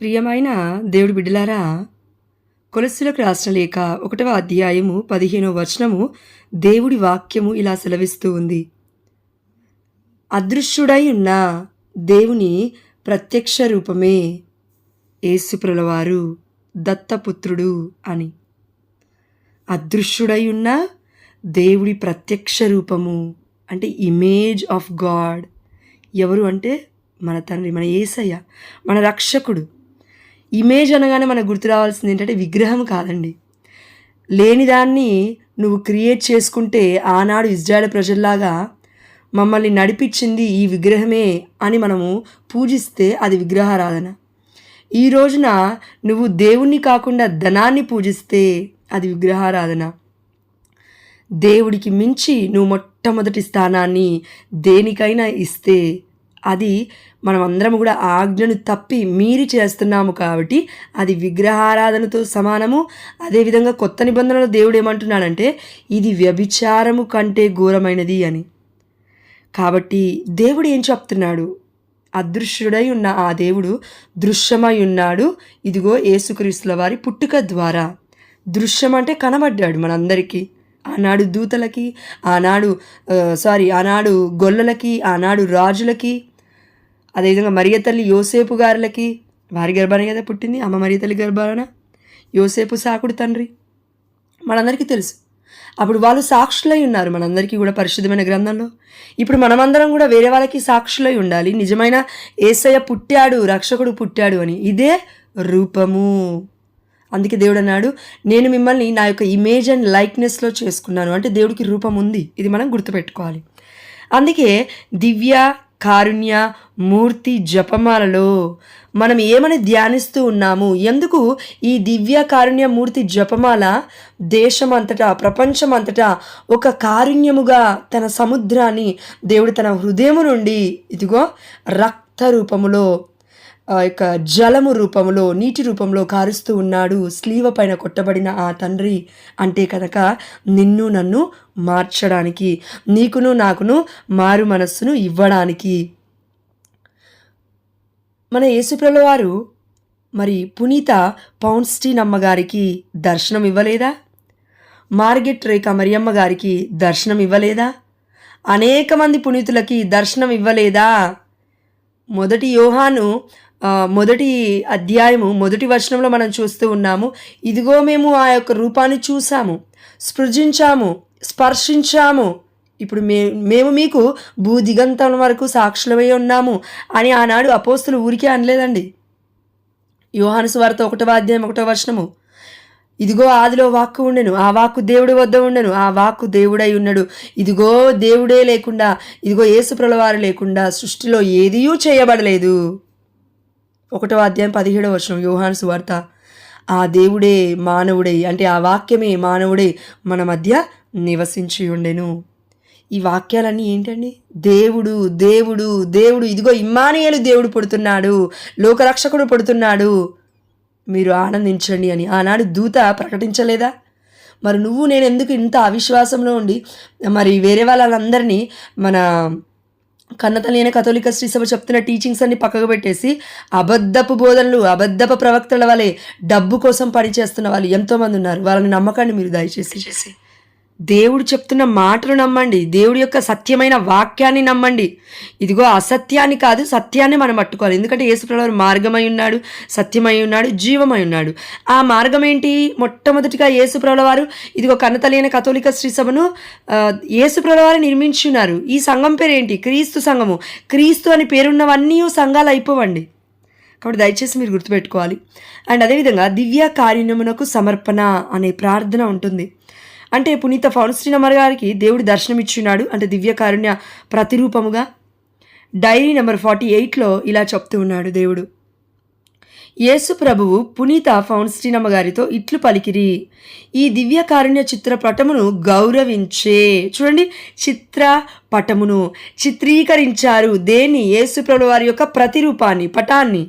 ప్రియమైన దేవుడి బిడ్డలారా కొలస్సులకు రాసిన లేఖ ఒకటవ అధ్యాయము పదిహేనవ వచనము దేవుడి వాక్యము ఇలా సెలవిస్తూ ఉంది. అదృశ్యుడై ఉన్న దేవుని ప్రత్యక్ష రూపమే యేసుప్రలవారు దత్తపుత్రుడు అని. అదృశ్యుడై ఉన్న దేవుడి ప్రత్యక్ష రూపము అంటే ఇమేజ్ ఆఫ్ గాడ్ ఎవరు అంటే మన తండ్రి మన ఏసయ్య మన రక్షకుడు. ఇమేజ్ అనగానే మనకు గుర్తు రావాల్సింది ఏంటంటే విగ్రహం కాదండి. లేని దాన్ని నువ్వు క్రియేట్ చేసుకుంటే ఆనాడు ఇజ్రాయల్ ప్రజల్లాగా మమ్మల్ని నడిపించింది ఈ విగ్రహమే అని మనము పూజిస్తే అది విగ్రహారాధన. ఈ రోజున నువ్వు దేవుణ్ణి కాకుండా ధనాన్ని పూజిస్తే అది విగ్రహారాధన. దేవుడికి మించి నువ్వు మొట్టమొదటి స్థానాన్ని దేనికైనా ఇస్తే అది మనం అందరం కూడా ఆజ్ఞను తప్పి మీరి చేస్తున్నాము కాబట్టి అది విగ్రహారాధనతో సమానము. అదేవిధంగా కొత్త నిబంధనలో దేవుడు ఏమంటున్నాడంటే ఇది వ్యభిచారము కంటే ఘోరమైనది అని. కాబట్టి దేవుడు ఏం చెప్తున్నాడు? అదృశ్యుడై ఉన్న ఆ దేవుడు దృశ్యమై ఉన్నాడు. ఇదిగో యేసుక్రీస్తుల వారి పుట్టుక ద్వారా. దృశ్యం అంటే కనబడ్డాడు మనందరికీ. ఆనాడు దూతలకి ఆనాడు సారీ ఆనాడు గొల్లలకి ఆనాడు రాజులకి అదేవిధంగా మరియ తల్లి యోసేపు గారులకి వారి గర్భానే కదా పుట్టింది? అమ్మ మరియ తల్లి గర్భాన యోసేపు సాకుడు తండ్రి. మనందరికీ తెలుసు. అప్పుడు వాళ్ళు సాక్షులై ఉన్నారు మనందరికీ కూడా పరిశుద్ధమైన గ్రంథంలో. ఇప్పుడు మనమందరం కూడా వేరే వాళ్ళకి సాక్షులై ఉండాలి. నిజమైన ఏసయ్య పుట్టాడు రక్షకుడు పుట్టాడు అని. ఇదే రూపము. అందుకే దేవుడు అన్నాడు నేను మిమ్మల్ని నా యొక్క ఇమేజ్ అండ్ లైక్నెస్లో చేసుకున్నాను. అంటే దేవుడికి రూపం ఉంది. ఇది మనం గుర్తుపెట్టుకోవాలి. అందుకే దివ్య కారుణ్య మూర్తి జపమాలలో మనం ఏమని ధ్యానిస్తూ ఉన్నాము? ఎందుకు ఈ దివ్య కారుణ్య మూర్తి జపమాల దేశమంతటా ప్రపంచమంతటా ఒక కారుణ్యముగా తన సముద్రాన్ని దేవుడు తన హృదయము నుండి ఇదిగో రక్త రూపములో యొక్క జలము రూపంలో నీటి రూపంలో కారుస్తూ ఉన్నాడు. స్లీవ పైన కొట్టబడిన ఆ తండ్రి అంటే కనుక నిన్ను నన్ను మార్చడానికి నీకును నాకును మారు మనస్సును ఇవ్వడానికి. మన యేసుప్రల వారు మరి పునీత పౌన్స్టీన్ అమ్మగారికి దర్శనం ఇవ్వలేదా? మార్గెట్ రేఖ మరియమ్మ గారికి దర్శనం ఇవ్వలేదా? అనేక మంది పునీతులకి దర్శనం ఇవ్వలేదా? మొదటి యోహాను మొదటి అధ్యాయము మొదటి వచనంలో మనం చూస్తూ ఉన్నాము ఇదిగో మేము ఆ యొక్క రూపాన్ని చూసాము స్పృజించాము స్పర్శించాము. ఇప్పుడు మే మేము మీకు భూదిగంతం వరకు సాక్షులమై ఉన్నాము అని ఆనాడు అపోస్తులు ఊరికే అనలేదండి. యోహాను వారితో ఒకటవ అధ్యాయం ఒకటో వర్షము ఇదిగో ఆదిలో వాక్కు ఉండెను ఆ వాక్కు దేవుడి వద్ద ఉండెను ఆ వాక్కు దేవుడై ఉన్నాడు. ఇదిగో దేవుడే లేకుండా ఇదిగో ఏసుప్రలవారు లేకుండా సృష్టిలో ఏదియూ చేయబడలేదు. ఒకటో అధ్యాయం పదిహేడవ వచనం యోహాను సువార్త. ఆ దేవుడే మానవుడై అంటే ఆ వాక్యమే మానవుడై మన మధ్య నివసించి ఉండెను ఈ వాక్యాలన్నీ ఏంటండి? దేవుడు దేవుడు దేవుడు. ఇదిగో ఇమ్మానియలు దేవుడు పుడుతున్నాడు లోకరక్షకుడు పుడుతున్నాడు. మీరు ఆనందించండి అని. ఆనాడు దూత ప్రకటించలేదా? మరి నువ్వు నేను ఎందుకు ఇంత అవిశ్వాసంలో ఉండి మరి వేరే వాళ్ళందరినీ మన కన్నతల్లి కథోలిక శ్రీసభ చెప్తున్న టీచింగ్స్ అన్ని పక్కకు పెట్టేసి అబద్ధపు బోధనలు అబద్ధపు ప్రవక్తల వలె డబ్బు కోసం పనిచేస్తున్న వాళ్ళు ఎంతోమంది ఉన్నారు. వాళ్ళని నమ్మకండి మీరు దయచేసి. చేసి దేవుడు చెప్తున్న మాటలు నమ్మండి. దేవుడి యొక్క సత్యమైన వాక్యాన్ని నమ్మండి. ఇదిగో అసత్యాన్ని కాదు సత్యాన్ని మనం పట్టుకోవాలి. ఎందుకంటే యేసుప్రభు మార్గమై ఉన్నాడు సత్యమై ఉన్నాడు జీవమై ఉన్నాడు. ఆ మార్గం ఏంటి మొట్టమొదటిగా యేసుప్రభు వారు ఇదిగో కన్నతలైన కథోలిక శ్రీ సభను ఆ, వారు నిర్మించి ఉన్నారు ఈ సంఘం పేరు ఏంటి క్రీస్తు సంఘము. క్రీస్తు అని పేరున్నవన్నీ సంఘాలు అయిపోవండి. కాబట్టి దయచేసి మీరు గుర్తుపెట్టుకోవాలి. అండ్ అదేవిధంగా దివ్య కార్యమునకు సమర్పణ అనే ప్రార్థన ఉంటుంది. అంటే పునీత ఫౌన్స్టీన్ అమర్ గారికి దేవుడు దర్శనమిచ్చున్నాడు అంటే దివ్యకారుణ్య ప్రతిరూపముగా. డైరీ నెంబర్ ఫార్టీ ఎయిట్లో ఇలా చెప్తూ ఉన్నాడు దేవుడు. యేసు ప్రభువు పునీత ఫౌన్స్టీన్ అమ్మగారితో ఇట్లు పలికిరి. ఈ దివ్య కారుణ్య చిత్రపటమును గౌరవించే. చూడండి చిత్ర పటమును చిత్రీకరించారు దేన్ని? యేసు ప్రభు వారి యొక్క ప్రతిరూపాన్ని పటాన్ని.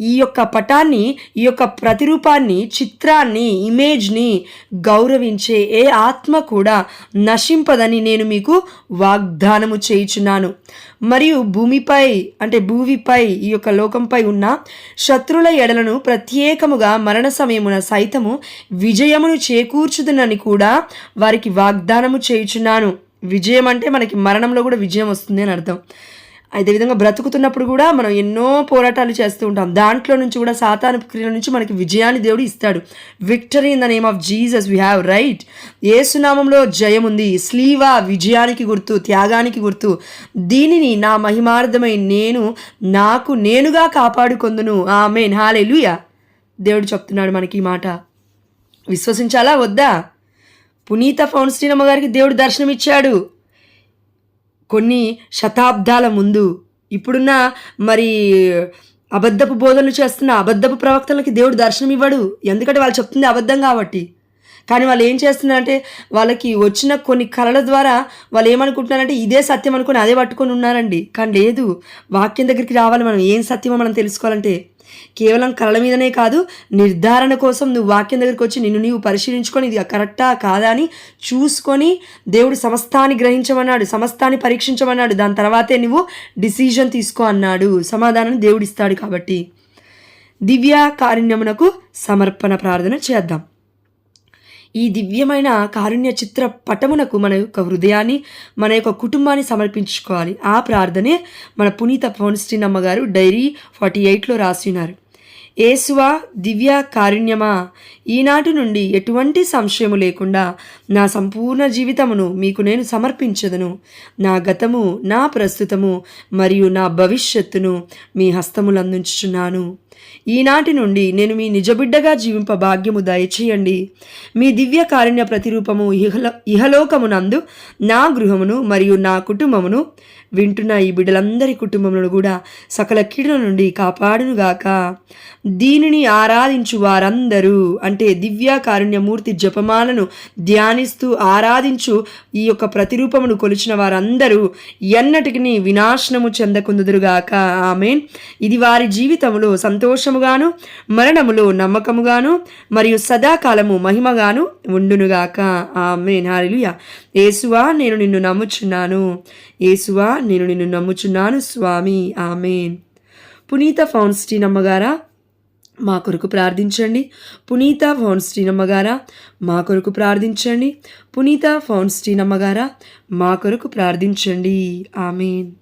ఈ యొక్క పటాన్ని ఈ యొక్క ప్రతిరూపాన్ని చిత్రాన్ని ఇమేజ్ని గౌరవించే ఏ ఆత్మ కూడా నశింపదని నేను మీకు వాగ్దానము చేయుచున్నాను. మరియు భూమిపై అంటే భూమిపై ఈ యొక్క లోకంపై ఉన్న శత్రుల ఎడలను ప్రత్యేకముగా మరణ సమయమున సైతము విజయమును చేకూర్చుదునని కూడా వారికి వాగ్దానము చేయుచున్నాను. విజయం అంటే మనకి మరణంలో కూడా విజయం వస్తుంది అని అర్థం. అదే విధంగా బ్రతుకుతున్నప్పుడు కూడా మనం ఎన్నో పోరాటాలు చేస్తూ ఉంటాం. దాంట్లో నుంచి కూడా సాతాను క్రియల నుంచి మనకి విజయాన్ని దేవుడు ఇస్తాడు. Victory in the name of Jesus we have right ఏసునామంలో జయం ఉంది. స్లీవా విజయానికి గుర్తు త్యాగానికి గుర్తు. దీనిని నా మహిమార్థమై నేను నాకు నేనుగా కాపాడుకొందును. మెయిన్ హాలెలుయా దేవుడు చెప్తున్నాడు మనకి ఈ మాట. విశ్వసించాలా? వద్దా? పునీత ఫౌన్ శ్రీనమ్మ గారికి దేవుడు దర్శనమిచ్చాడు. కొన్ని శతాబ్దాల ముందు. ఇప్పుడున్న మరి అబద్ధపు బోధనలు చేస్తున్న అబద్ధపు ప్రవక్తలకి దేవుడు దర్శనం ఇవ్వడు ఎందుకంటే వాళ్ళు చెప్తుంది అబద్ధం కాబట్టి. కానీ వాళ్ళు ఏం చేస్తున్నారంటే వాళ్ళకి వచ్చిన కొన్ని కళల ద్వారా వాళ్ళు ఏమనుకుంటున్నారంటే ఇదే సత్యం అనుకుని అదే పట్టుకొని ఉన్నారండి. కానీ లేదు వాక్యం దగ్గరికి రావాలి మనం. ఏం సత్యమో మనం తెలుసుకోవాలంటే కేవలం కళల మీదనే కాదు నిర్ధారణ కోసం నువ్వు వాక్యం దగ్గరికి వచ్చి నిన్ను నీవు పరిశీలించుకొని ఇది కరెక్టా కాదా అని చూసుకొని దేవుడు సమస్తాన్ని గ్రహించమన్నాడు సమస్తాన్ని పరీక్షించమన్నాడు. దాని తర్వాతే నువ్వు డిసిజన్ తీసుకో అన్నాడు. సమాధానం దేవుడు ఇస్తాడు కాబట్టి. దివ్య కారుణ్యమునకు సమర్పణ ప్రార్థన చేద్దాం. ఈ దివ్యమైన కారుణ్య చిత్ర పటమునకు మన యొక్క హృదయాన్ని మన యొక్క కుటుంబాన్ని సమర్పించుకోవాలి. ఆ ప్రార్థనే మన పునీత పవన్స్టీన్ అమ్మగారు డైరీ ఫార్టీ ఎయిట్లో రాసినారు. ఏసువా దివ్య కారుణ్యమా ఈనాటి నుండి ఎటువంటి సంశయము లేకుండా నా సంపూర్ణ జీవితమును మీకు నేను సమర్పించదను. నా గతము నా ప్రస్తుతము మరియు నా భవిష్యత్తును మీ హస్తములందించుచున్నాను. ఈనాటి నుండి నేను మీ నిజబిడ్డగా జీవింప భాగ్యము దయచేయండి. మీ దివ్య కారుణ్య ప్రతిరూపము ఇహలో ఇహలోకమునందు నా గృహమును మరియు నా కుటుంబమును వింటున్న ఈ బిడ్డలందరి కుటుంబములను కూడా సకల కీడుల నుండి కాపాడునుగాక. దీనిని ఆరాధించు వారందరూ అంటే దివ్య కారుణ్యమూర్తి జపమాలను ధ్యానిస్తూ ఆరాధించు ఈ యొక్క ప్రతిరూపమును కొలిచిన వారందరూ ఎన్నటికి వినాశనము చెందకుందురుగాక ఆమెన్. ఇది వారి జీవితములో సంతోషముగాను మరణములో నమ్మకముగాను మరియు సదాకాలము మహిమగాను ఉండునుగాక. ఆమెన్. హాలిలుయ యేసువా నేను నిన్ను నమ్ముచున్నాను. యేసువా నేను నిన్ను నమ్ముచున్నాను స్వామి. ఆమెన్. పునీత ఫౌన్స్టీన్ అమ్మగారా మా కొరకు ప్రార్థించండి. పునీత ఫౌన్స్టీన్ అమ్మగారా మా కొరకు ప్రార్థించండి. పునీత ఫౌన్స్టీన్ అమ్మగారా మా కొరకు ప్రార్థించండి. ఆమెన్.